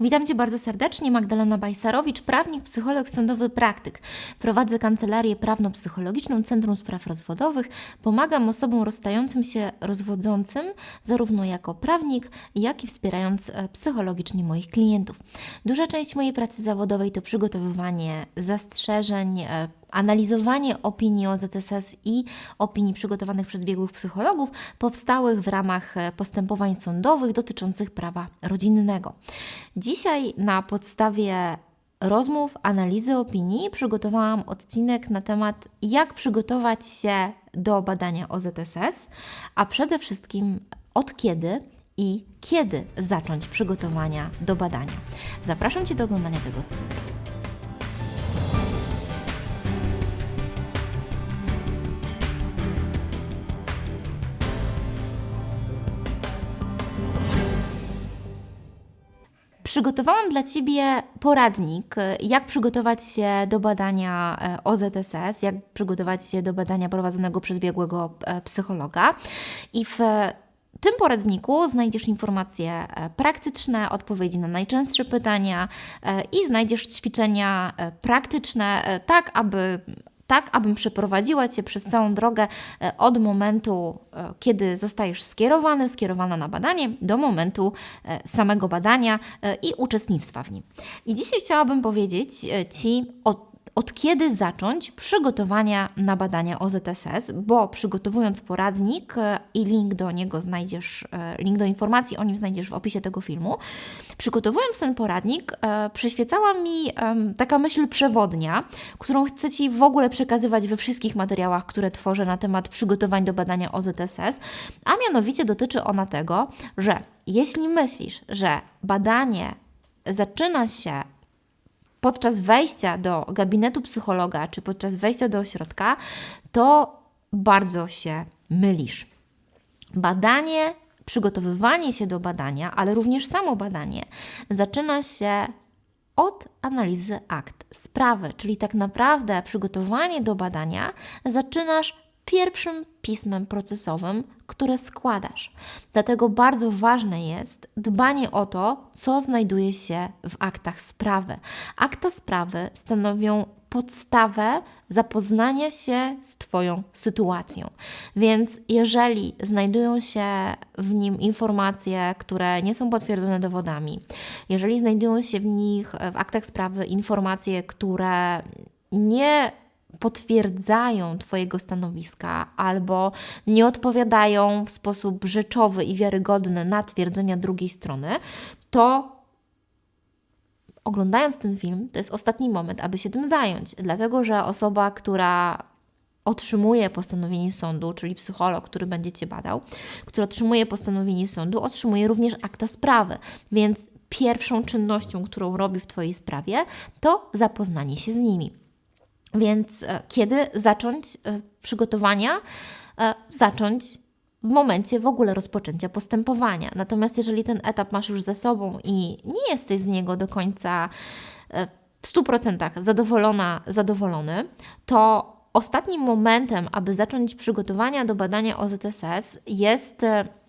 Witam Cię bardzo serdecznie, Magdalena Bajsarowicz, prawnik, psycholog sądowy, praktyk. Prowadzę kancelarię prawno-psychologiczną Centrum Spraw Rozwodowych. Pomagam osobom rozstającym się, rozwodzącym, zarówno jako prawnik, jak i wspierając e, psychologicznie moich klientów. Duża część mojej pracy zawodowej to przygotowywanie zastrzeżeń, e, analizowanie opinii o ZSS i opinii przygotowanych przez biegłych psychologów powstałych w ramach e, postępowań sądowych dotyczących prawa rodzinnego. Dzisiaj na podstawie rozmów, analizy opinii przygotowałam odcinek na temat jak przygotować się do badania o ZSS, a przede wszystkim od kiedy i kiedy zacząć przygotowania do badania. Zapraszam Cię do oglądania tego odcinka. Przygotowałam dla Ciebie poradnik, y, jak przygotować się do badania e, OZSS, jak przygotować się do badania prowadzonego przez biegłego e, psychologa. I w tym poradniku znajdziesz informacje praktyczne, odpowiedzi na najczęstsze pytania i znajdziesz ćwiczenia praktyczne, tak aby tak abym przeprowadziła Cię przez całą drogę e, od momentu, e, kiedy zostajesz skierowany, skierowana na badanie, do momentu e, samego badania i uczestnictwa w nim. I dzisiaj chciałabym powiedzieć Ci o od kiedy zacząć przygotowania na badania OZSS, bo przygotowując poradnik e, i link do niego znajdziesz, e, link do informacji o nim znajdziesz w opisie tego filmu, przygotowując ten poradnik, e, przyświecała mi taka myśl przewodnia, którą chcę Ci w ogóle przekazywać we wszystkich materiałach, które tworzę na temat przygotowań do badania OZSS, a mianowicie dotyczy ona tego, że jeśli myślisz, że badanie zaczyna się podczas wejścia do gabinetu psychologa czy podczas wejścia do ośrodka, to bardzo się mylisz. Badanie, przygotowywanie się do badania, ale również samo badanie zaczyna się od analizy akt sprawy, czyli tak naprawdę przygotowanie do badania zaczynasz pierwszym pismem procesowym, które składasz. Dlatego bardzo ważne jest dbanie o to, co znajduje się w aktach sprawy. Akta sprawy stanowią podstawę zapoznania się z Twoją sytuacją. Więc jeżeli znajdują się w nim informacje, które nie są potwierdzone dowodami, jeżeli znajdują się w nich, w aktach sprawy informacje, które nie potwierdzają Twojego stanowiska albo nie odpowiadają w sposób rzeczowy i wiarygodny na twierdzenia drugiej strony, to oglądając ten film, to jest ostatni moment, aby się tym zająć, dlatego że osoba, która otrzymuje postanowienie sądu, czyli psycholog, który będzie Cię badał, który otrzymuje postanowienie sądu, otrzymuje również akta sprawy, więc pierwszą czynnością, którą robi w Twojej sprawie, to zapoznanie się z nimi. Więc e, kiedy zacząć e, przygotowania? E, zacząć w momencie w ogóle rozpoczęcia postępowania. Natomiast jeżeli ten etap masz już ze sobą i nie jesteś z niego do końca w 100% zadowolona, zadowolony, to ostatnim momentem, aby zacząć przygotowania do badania OZSS jest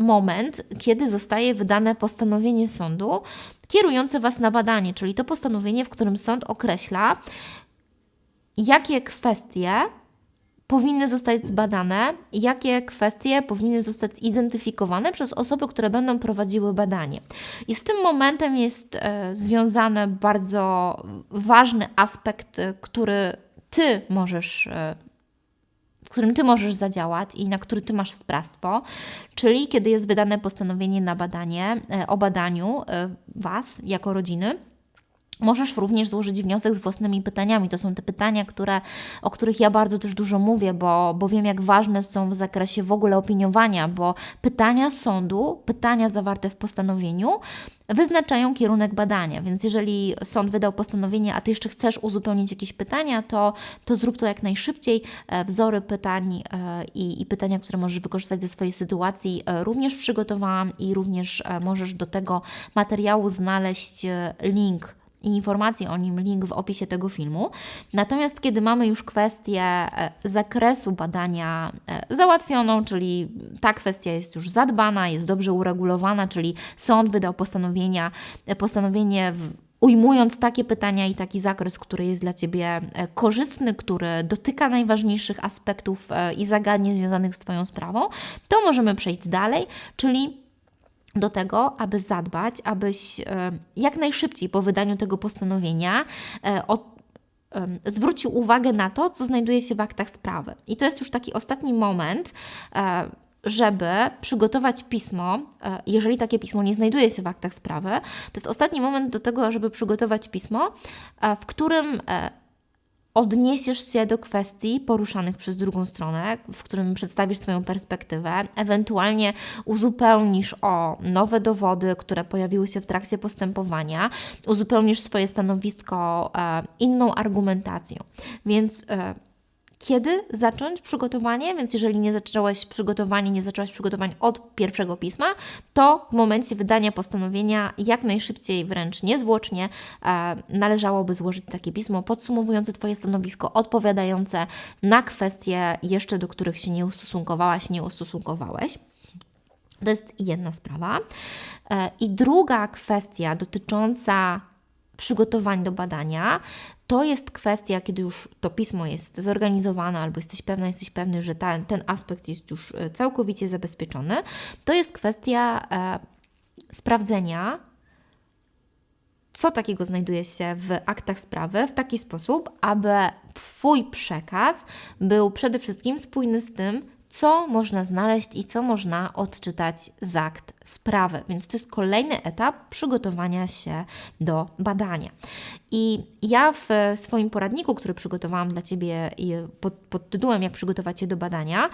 moment, kiedy zostaje wydane postanowienie sądu kierujące Was na badanie, czyli to postanowienie, w którym sąd określa, jakie kwestie powinny zostać zbadane, jakie kwestie powinny zostać zidentyfikowane przez osoby, które będą prowadziły badanie. I z tym momentem jest e, związany bardzo ważny aspekt, e, który Ty możesz e, w którym Ty możesz zadziałać i na który Ty masz sprawstwo, czyli kiedy jest wydane postanowienie na badanie, o badaniu Was jako rodziny Możesz również złożyć wniosek z własnymi pytaniami. To są te pytania, które, o których ja bardzo też dużo mówię, bo, bo wiem, jak ważne są w zakresie w ogóle opiniowania, bo pytania sądu, pytania zawarte w postanowieniu wyznaczają kierunek badania. Więc jeżeli sąd wydał postanowienie, a ty jeszcze chcesz uzupełnić jakieś pytania, to, to zrób to jak najszybciej. E, wzory pytań e, i, i pytania, które możesz wykorzystać ze swojej sytuacji, e, również przygotowałam i również możesz do tego materiału znaleźć link i informacje o nim link w opisie tego filmu. Natomiast kiedy mamy już kwestię e, zakresu badania e, załatwioną, czyli ta kwestia jest już zadbana, jest dobrze uregulowana, czyli sąd wydał postanowienia, e, postanowienie ujmując takie pytania i taki zakres, który jest dla Ciebie korzystny, który dotyka najważniejszych aspektów i zagadnień związanych z Twoją sprawą, to możemy przejść dalej, czyli do tego, aby zadbać, abyś e, jak najszybciej po wydaniu tego postanowienia e, od, zwrócił uwagę na to, co znajduje się w aktach sprawy. I to jest już taki ostatni moment, e, żeby przygotować pismo, jeżeli takie pismo nie znajduje się w aktach sprawy, to jest ostatni moment do tego, żeby przygotować pismo, w którym odniesiesz się do kwestii poruszanych przez drugą stronę, w którym przedstawisz swoją perspektywę, ewentualnie uzupełnisz o nowe dowody, które pojawiły się w trakcie postępowania, uzupełnisz swoje stanowisko e, inną argumentacją. Więc e, kiedy zacząć przygotowanie, więc jeżeli nie zaczęłaś przygotowanie, nie zaczęłaś przygotowań od pierwszego pisma, to w momencie wydania postanowienia jak najszybciej, wręcz niezwłocznie e, należałoby złożyć takie pismo podsumowujące Twoje stanowisko, odpowiadające na kwestie jeszcze, do których się nie ustosunkowałaś, nie ustosunkowałeś. To jest jedna sprawa. E, I druga kwestia dotycząca przygotowań do badania, to jest kwestia, kiedy już to pismo jest zorganizowane, albo jesteś pewna, jesteś pewny, że ten, ten aspekt jest już e, całkowicie zabezpieczony. To jest kwestia e, sprawdzenia, co takiego znajduje się w aktach sprawy, w taki sposób, aby Twój przekaz był przede wszystkim spójny z tym, co można znaleźć i co można odczytać z akt sprawy. Więc to jest kolejny etap przygotowania się do badania. I ja w swoim poradniku, który przygotowałam dla Ciebie pod, pod tytułem Jak przygotować się do badania,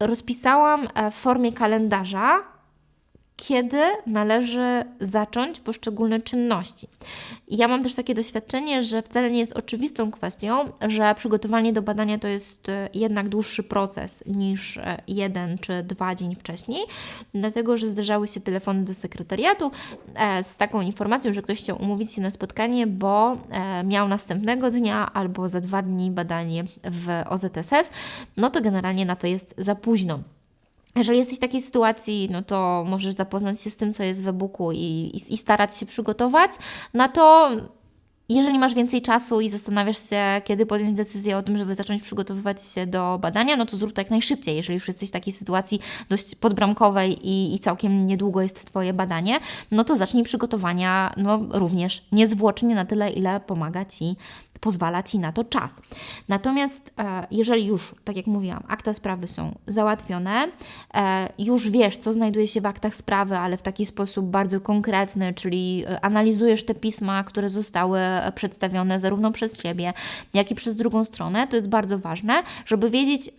rozpisałam e, w formie kalendarza kiedy należy zacząć poszczególne czynności. ja mam też takie doświadczenie, że wcale nie jest oczywistą kwestią, że przygotowanie do badania to jest e, jednak dłuższy proces niż e, jeden czy dwa dzień wcześniej, dlatego że zdarzały się telefony do sekretariatu e, z taką informacją, że ktoś chciał umówić się na spotkanie, bo miał następnego dnia albo za dwa dni badanie w OZSS, no to generalnie na to jest za późno. Jeżeli jesteś w takiej sytuacji, no to możesz zapoznać się z tym, co jest w e-booku i, i, i starać się przygotować. Na to jeżeli masz więcej czasu i zastanawiasz się, kiedy podjąć decyzję o tym, żeby zacząć przygotowywać się do badania, no to zrób to jak najszybciej. Jeżeli już jesteś w takiej sytuacji dość podbramkowej i, i całkiem niedługo jest Twoje badanie, no to zacznij przygotowania no, również niezwłocznie na tyle, ile pomaga Ci pozwala Ci na to czas. Natomiast e, jeżeli już, tak jak mówiłam, akta sprawy są załatwione, e, już wiesz, co znajduje się w aktach sprawy, ale w taki sposób bardzo konkretny, czyli e, analizujesz te pisma, które zostały przedstawione zarówno przez siebie, jak i przez drugą stronę, to jest bardzo ważne, żeby wiedzieć,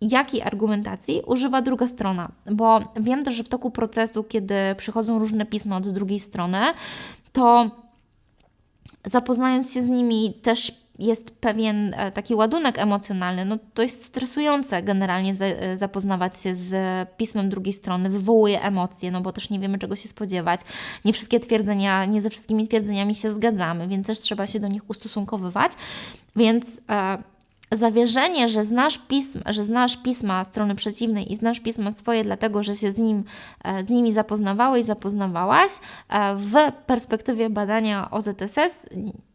jakiej argumentacji używa druga strona, bo wiem też, że w toku procesu, kiedy przychodzą różne pisma od drugiej strony, to zapoznając się z nimi też jest pewien e, taki ładunek emocjonalny. No, to jest stresujące generalnie e, zapoznawać się z pismem drugiej strony, wywołuje emocje, no bo też nie wiemy czego się spodziewać. Nie wszystkie twierdzenia, nie ze wszystkimi twierdzeniami się zgadzamy, więc też trzeba się do nich ustosunkowywać. Więc e, zawierzenie, że znasz, pism, że znasz pisma strony przeciwnej i znasz pisma swoje, dlatego że się z, nim, e, z nimi zapoznawałeś zapoznawałaś, e, w perspektywie badania OZSS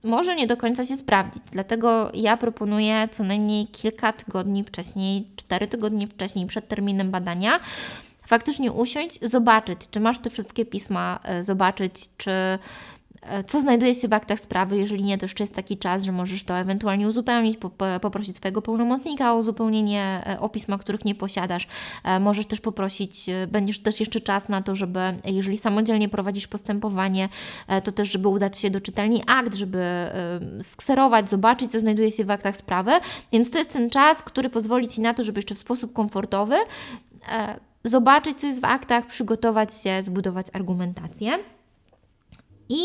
może nie do końca się sprawdzić. Dlatego ja proponuję co najmniej kilka tygodni wcześniej, cztery tygodnie wcześniej przed terminem badania, faktycznie usiąść, zobaczyć, czy masz te wszystkie pisma, e, zobaczyć, czy co znajduje się w aktach sprawy. Jeżeli nie, to jeszcze jest taki czas, że możesz to ewentualnie uzupełnić, poprosić swojego pełnomocnika o uzupełnienie e, o pisma, których nie posiadasz. E, możesz też poprosić, będziesz też jeszcze czas na to, żeby jeżeli samodzielnie prowadzisz postępowanie, to też, żeby udać się do czytelni akt, żeby skserować, zobaczyć, co znajduje się w aktach sprawy. Więc to jest ten czas, który pozwoli Ci na to, żeby jeszcze w sposób komfortowy zobaczyć, co jest w aktach, przygotować się, zbudować argumentację. I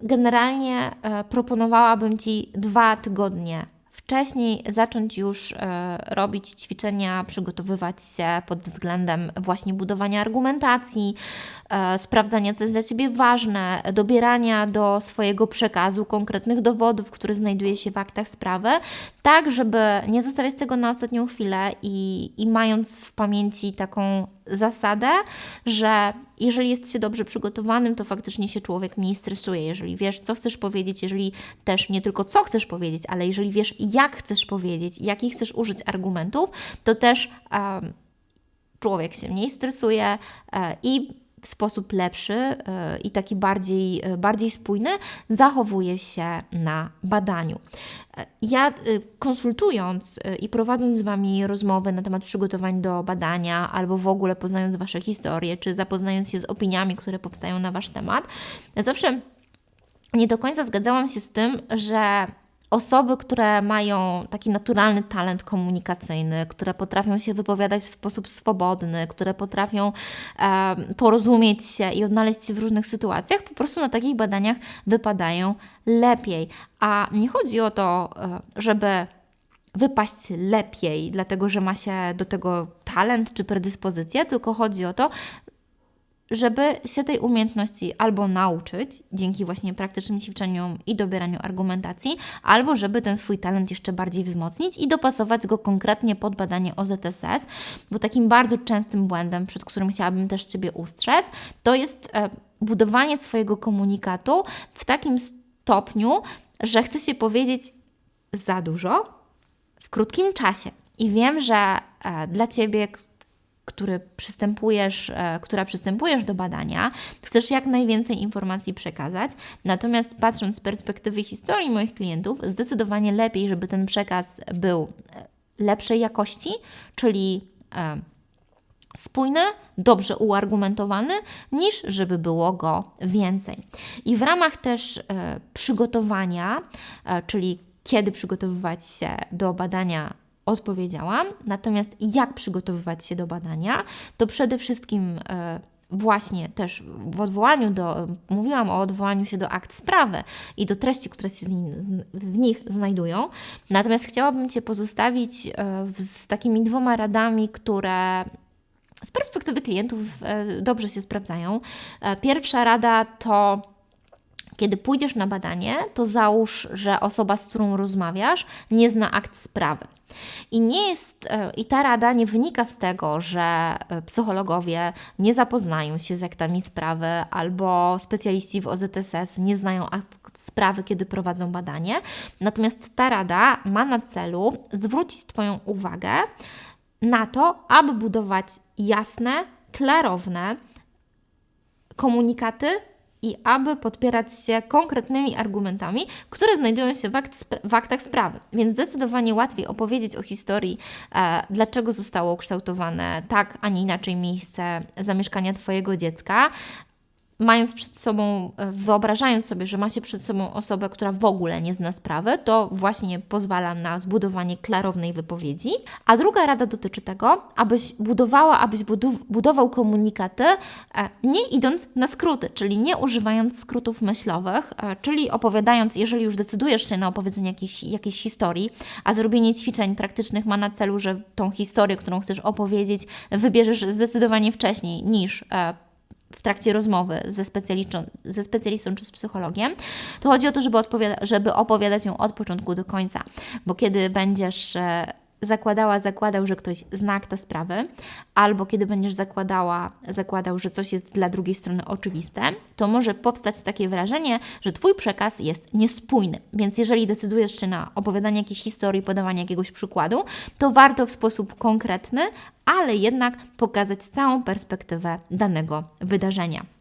Generalnie e, proponowałabym Ci dwa tygodnie wcześniej zacząć już e, robić ćwiczenia, przygotowywać się pod względem właśnie budowania argumentacji, e, sprawdzania, co jest dla Ciebie ważne, dobierania do swojego przekazu konkretnych dowodów, które znajduje się w aktach sprawy, tak, żeby nie zostawiać tego na ostatnią chwilę i, i mając w pamięci taką zasadę, że jeżeli jest się dobrze przygotowanym, to faktycznie się człowiek mniej stresuje. Jeżeli wiesz, co chcesz powiedzieć, jeżeli też nie tylko co chcesz powiedzieć, ale jeżeli wiesz, jak chcesz powiedzieć, jakich chcesz użyć argumentów, to też um, człowiek się mniej stresuje e, i w sposób lepszy e, i taki bardziej, e, bardziej spójny zachowuje się na badaniu. E, ja konsultując i prowadząc z Wami rozmowy na temat przygotowań do badania, albo w ogóle poznając Wasze historie, czy zapoznając się z opiniami, które powstają na Wasz temat, zawsze nie do końca zgadzałam się z tym, że osoby, które mają taki naturalny talent komunikacyjny, które potrafią się wypowiadać w sposób swobodny, które potrafią e, porozumieć się i odnaleźć się w różnych sytuacjach, po prostu na takich badaniach wypadają lepiej. A nie chodzi o to, e, żeby wypaść lepiej, dlatego że ma się do tego talent czy predyspozycję, tylko chodzi o to, żeby się tej umiejętności albo nauczyć dzięki właśnie praktycznym ćwiczeniom i dobieraniu argumentacji, albo żeby ten swój talent jeszcze bardziej wzmocnić i dopasować go konkretnie pod badanie OZSS, bo takim bardzo częstym błędem, przed którym chciałabym też Ciebie ustrzec, to jest e, budowanie swojego komunikatu w takim stopniu, że chce się powiedzieć za dużo w krótkim czasie. I wiem, że e, dla Ciebie, który przystępujesz, e, która przystępujesz do badania, chcesz jak najwięcej informacji przekazać. Natomiast patrząc z perspektywy historii moich klientów, zdecydowanie lepiej, żeby ten przekaz był e, lepszej jakości, czyli e, spójny, dobrze uargumentowany, niż żeby było go więcej. I w ramach też przygotowania, czyli kiedy przygotowywać się do badania odpowiedziałam. Natomiast jak przygotowywać się do badania, to przede wszystkim e, właśnie też w odwołaniu do, mówiłam o odwołaniu się do akt sprawy i do treści, które się w nich znajdują. Natomiast chciałabym Cię pozostawić e, z takimi dwoma radami, które z perspektywy klientów e, dobrze się sprawdzają. Pierwsza rada to kiedy pójdziesz na badanie, to załóż, że osoba, z którą rozmawiasz, nie zna akt sprawy. I nie jest, e, i ta rada nie wynika z tego, że e, psychologowie nie zapoznają się z aktami sprawy albo specjaliści w OZSS nie znają akt sprawy, kiedy prowadzą badanie. Natomiast ta rada ma na celu zwrócić Twoją uwagę na to, aby budować jasne, klarowne komunikaty i aby podpierać się konkretnymi argumentami, które znajdują się w, akt, w aktach sprawy. Więc zdecydowanie łatwiej opowiedzieć o historii, e, dlaczego zostało ukształtowane tak, a nie inaczej miejsce zamieszkania Twojego dziecka, mając przed sobą, e, wyobrażając sobie, że ma się przed sobą osobę, która w ogóle nie zna sprawy, to właśnie pozwala na zbudowanie klarownej wypowiedzi. A druga rada dotyczy tego, abyś budowała, abyś budował komunikaty, e, nie idąc na skróty, czyli nie używając skrótów myślowych, e, czyli opowiadając, jeżeli już decydujesz się na opowiedzenie jakiejś, jakiejś historii, a zrobienie ćwiczeń praktycznych ma na celu, że tą historię, którą chcesz opowiedzieć, wybierzesz zdecydowanie wcześniej niż w trakcie rozmowy ze specjalistą, ze specjalistą czy z psychologiem, to chodzi o to, żeby, żeby opowiadać ją od początku do końca, bo kiedy będziesz e, zakładała, zakładał, że ktoś zna akta sprawy, albo kiedy będziesz zakładała, zakładał, że coś jest dla drugiej strony oczywiste, to może powstać takie wrażenie, że Twój przekaz jest niespójny. Więc jeżeli decydujesz się na opowiadanie jakiejś historii, podawanie jakiegoś przykładu, to warto w sposób konkretny, ale jednak pokazać całą perspektywę danego wydarzenia.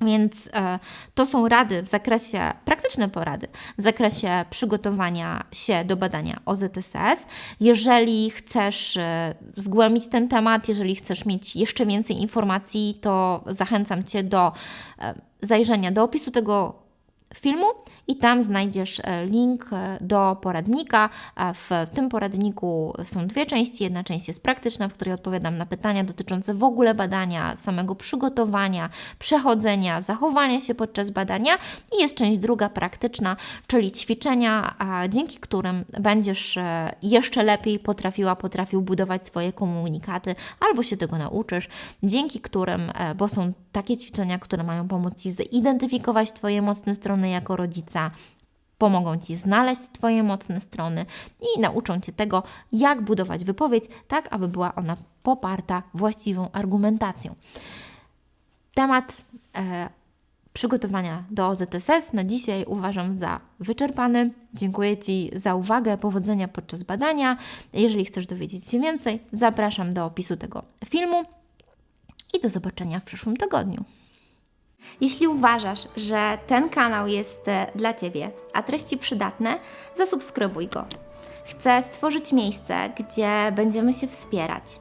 Więc e, to są rady w zakresie, praktyczne porady w zakresie przygotowania się do badania OZSS. Jeżeli chcesz e, zgłębić ten temat, jeżeli chcesz mieć jeszcze więcej informacji, to zachęcam Cię do e, zajrzenia do opisu tego filmu i tam znajdziesz e, link e, do poradnika. W tym poradniku są dwie części. Jedna część jest praktyczna, w której odpowiadam na pytania dotyczące w ogóle badania, samego przygotowania, przechodzenia, zachowania się podczas badania i jest część druga praktyczna, czyli ćwiczenia, dzięki którym będziesz e, jeszcze lepiej potrafiła, potrafił budować swoje komunikaty albo się tego nauczysz, dzięki którym, bo są takie ćwiczenia, które mają pomóc Ci zidentyfikować Twoje mocne strony jako rodzica, pomogą Ci znaleźć Twoje mocne strony i nauczą Cię tego, jak budować wypowiedź, tak aby była ona poparta właściwą argumentacją. Temat e, przygotowania do OZSS na dzisiaj uważam za wyczerpany. Dziękuję Ci za uwagę, powodzenia podczas badania. Jeżeli chcesz dowiedzieć się więcej, zapraszam do opisu tego filmu i do zobaczenia w przyszłym tygodniu. Jeśli uważasz, że ten kanał jest e, dla Ciebie, a treści przydatne, zasubskrybuj go. Chcę stworzyć miejsce, gdzie będziemy się wspierać.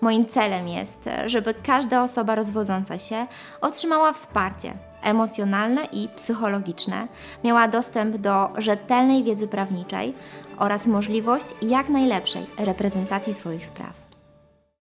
Moim celem jest, e, żeby każda osoba rozwodząca się otrzymała wsparcie emocjonalne i psychologiczne, miała dostęp do rzetelnej wiedzy prawniczej oraz możliwość jak najlepszej reprezentacji swoich spraw.